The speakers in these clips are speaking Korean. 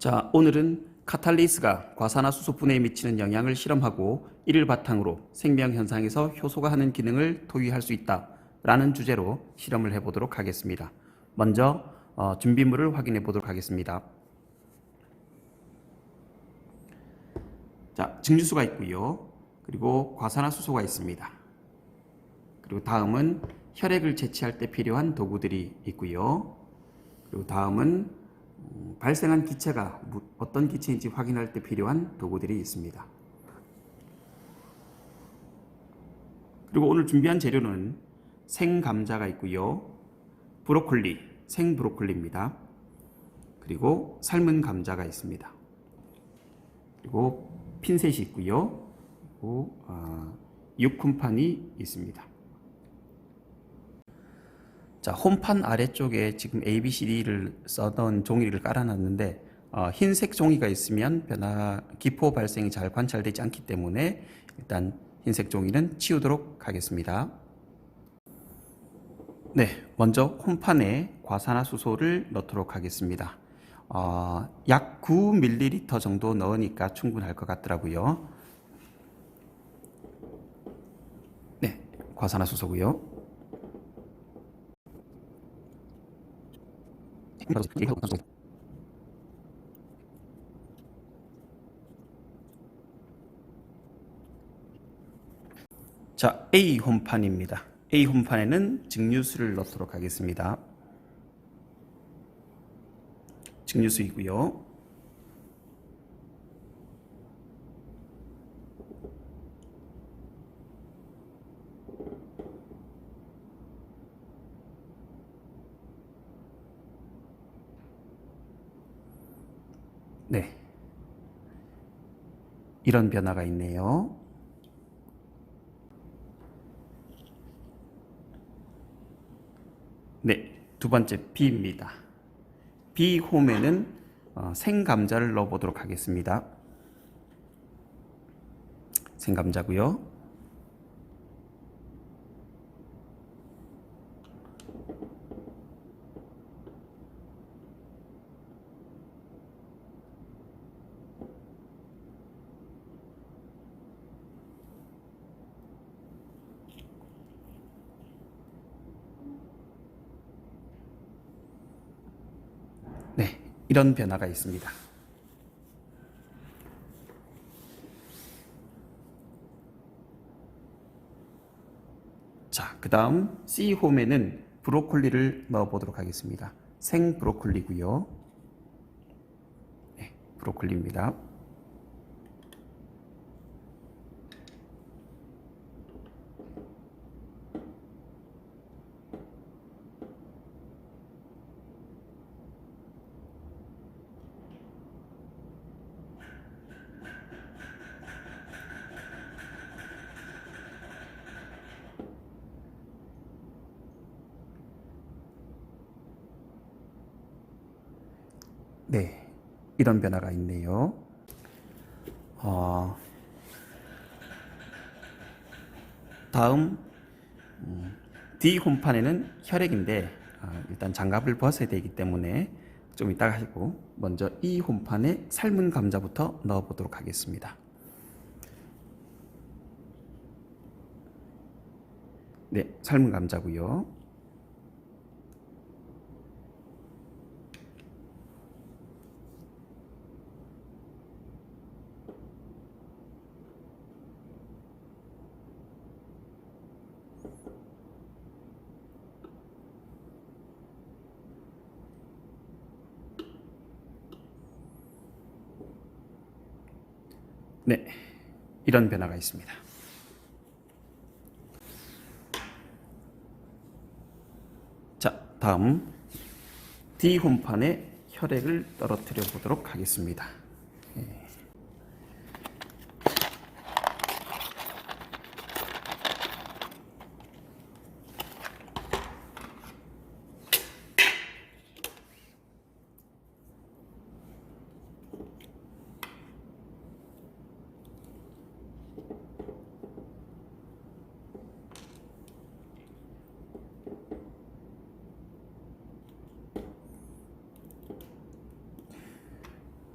자, 오늘은 카탈리스가 과산화수소 분해에 미치는 영향을 실험하고 이를 바탕으로 생명 현상에서 효소가 하는 기능을 토의할 수 있다라는 주제로 실험을 해보도록 하겠습니다. 먼저 어, 준비물을 확인해 보도록 하겠습니다. 자, 증류수가 있고요. 그리고 과산화수소가 있습니다. 그리고 다음은 혈액을 채취할 때 필요한 도구들이 있고요. 그리고 다음은 음, 발생한 기체가 무- 어떤 기체인지 확인할 때 필요한 도구들이 있습니다. 그리고 오늘 준비한 재료는 생감자가 있고요. 브로콜리, 생브로콜리입니다. 그리고 삶은 감자가 있습니다. 그리고 핀셋이 있고요. 그리고 어, 육훈판이 있습니다. 자, 홈판 아래쪽에 지금 ABCD를 써던 종이를 깔아놨는데 어, 흰색 종이가 있으면 변화 기포 발생이 잘 관찰되지 않기 때문에 일단 흰색 종이는 치우도록 하겠습니다. 네, 먼저 홈판에 과산화수소를 넣도록 하겠습니다. 어, 약 9ml 정도 넣으니까 충분할 것 같더라고요. 네, 과산화수소고요. 자, A 홈판입니다. A 홈판에는 증류수를 넣도록 하겠습니다. 증류수이고요. 네. 이런 변화가 있네요. 네, 두 번째 B입니다. B 홈에는 어, 생감자를 넣어보도록 하겠습니다. 생감자고요. 네, 이런 변화가 있습니다. 자, 그 다음 C 홈에는 브로콜리를 넣어보도록 하겠습니다. 생 브로콜리고요. 네, 브로콜리입니다. 네, 이런 변화가 있네요. 어, 다음 음, D 홈판에는 혈액인데 아, 일단 장갑을 벗어야 되기 때문에 좀 이따가 하고 먼저 E 홈판에 삶은 감자부터 넣어보도록 하겠습니다. 네, 삶은 감자고요. 네, 이런 변화가 있습니다. 자, 다음 D 홈판에 혈액을 떨어뜨려 보도록 하겠습니다.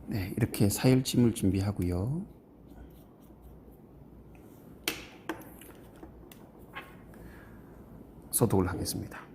네, 이렇게 사열침을 준비하고요. 소독을 하겠습니다.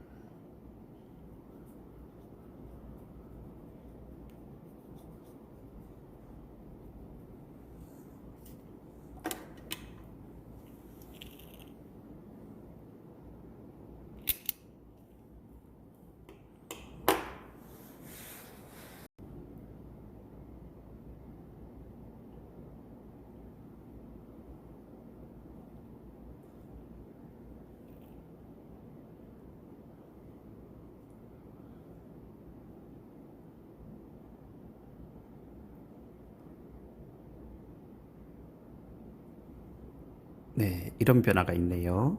네, 이런 변화가 있네요.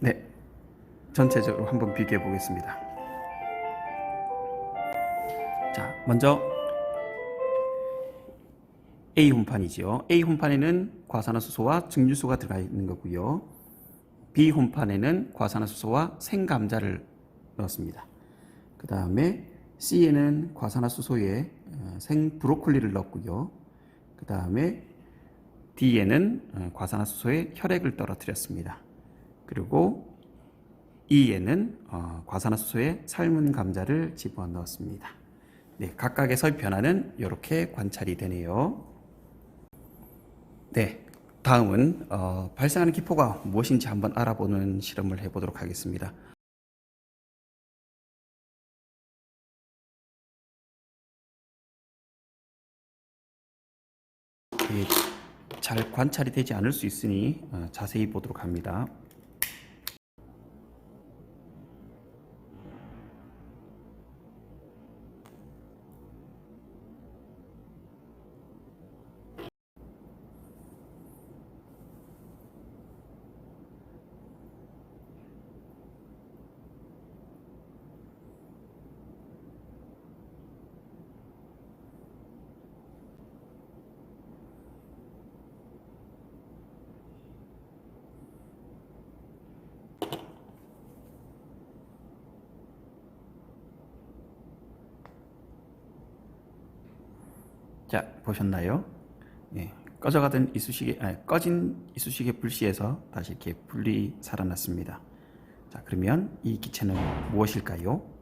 네, 전체적으로 한번 비교해 보겠습니다. 자, 먼저 A 혼판이지요. A 혼판에는 과산화수소와 증류수가 들어가 있는 거고요. B 혼판에는 과산화수소와 생감자를 넣었습니다. 그 다음에 C에는 과산화수소에 어, 생 브로콜리를 넣었고요. 그 다음에 D에는 어, 과산화수소에 혈액을 떨어뜨렸습니다. 그리고 E에는 어, 과산화수소에 삶은 감자를 집어 넣었습니다. 네, 각각에서의 변화는 이렇게 관찰이 되네요. 네, 다음은 어, 발생하는 기포가 무엇인지 한번 알아보는 실험을 해보도록 하겠습니다. 예, 잘 관찰이 되지 않을 수 있으니 어, 자세히 보도록 합니다. 자, 보셨나요? 예, 꺼져가던 이쑤시개, 아니, 꺼진 이쑤시개 불씨에서 다시 이렇게 불이 살아났습니다. 자, 그러면 이 기체는 무엇일까요?